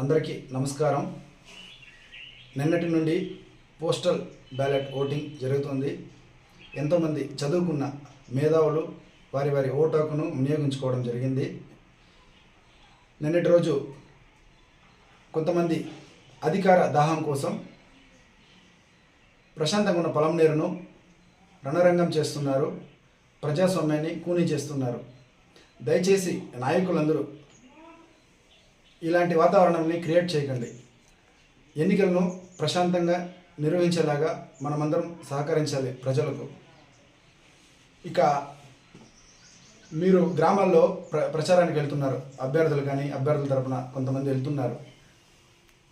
అందరికీ నమస్కారం. నిన్నటి నుండి పోస్టల్ బ్యాలెట్ ఓటింగ్ జరుగుతుంది. ఎంతోమంది చదువుకున్న మేధావులు వారి వారి ఓటు హక్కును వినియోగించుకోవడం జరిగింది. నిన్నటి రోజు కొంతమంది అధికార దాహం కోసం ప్రశాంతంగా ఉన్న పొలం నీరును రణరంగం చేస్తున్నారు. ప్రజాస్వామ్యాన్ని కూనీ చేస్తున్నారు. దయచేసి నాయకులందరూ ఇలాంటి వాతావరణాన్ని క్రియేట్ చేయకండి. ఎన్నికలను ప్రశాంతంగా నిర్వహించేలాగా మనమందరం సహకరించాలి ప్రజలకు. ఇక మీరు గ్రామాల్లో ప్ర ప్రచారానికి వెళ్తున్నారు. అభ్యర్థులు కానీ అభ్యర్థుల తరపున కొంతమంది వెళ్తున్నారు.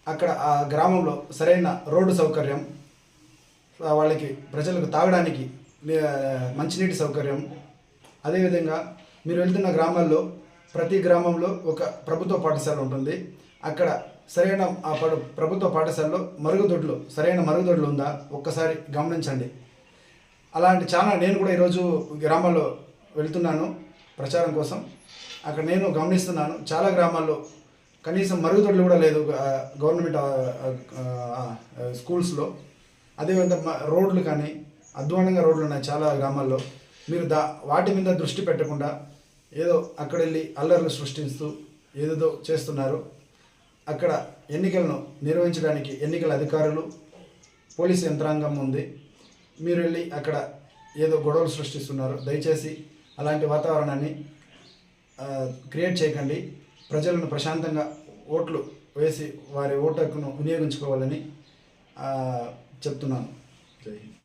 అక్కడ ఆ గ్రామంలో సరైన రోడ్డు సౌకర్యం వాళ్ళకి ప్రజలకు తాగడానికి మంచినీటి సౌకర్యం. అదేవిధంగా మీరు వెళ్తున్న గ్రామాల్లో ప్రతి గ్రామంలో ఒక ప్రభుత్వ పాఠశాల ఉంటుంది. అక్కడ సరైన ఆ పడు ప్రభుత్వ పాఠశాలలో మరుగుదొడ్లు సరైన మరుగుదొడ్లు ఉందా? ఒక్కసారి గమనించండి. అలాంటి చాలా నేను కూడా ఈరోజు గ్రామాల్లో వెళ్తున్నాను ప్రచారం కోసం. అక్కడ నేను గమనిస్తున్నాను చాలా గ్రామాల్లో కనీసం మరుగుదొడ్లు కూడా లేదు గవర్నమెంట్ స్కూల్స్లో. అదేవిధంగా రోడ్లు కానీ అధ్వానంగా రోడ్లు ఉన్నాయి చాలా గ్రామాల్లో. మీరు దా వాటి మీద దృష్టి పెట్టకుండా ఏదో అక్కడ వెళ్ళి అల్లర్లు సృష్టిస్తూ ఏదేదో చేస్తున్నారు. అక్కడ ఎన్నికలను నిర్వహించడానికి ఎన్నికల అధికారులు పోలీస్ యంత్రాంగం ఉంది. మీరు వెళ్ళి అక్కడ ఏదో గొడవలు సృష్టిస్తున్నారు. దయచేసి అలాంటి వాతావరణాన్ని క్రియేట్ చేయకండి. ప్రజలను ప్రశాంతంగా ఓట్లు వేసి వారి ఓటు హక్కును వినియోగించుకోవాలని చెప్తున్నాను. జై హింద్.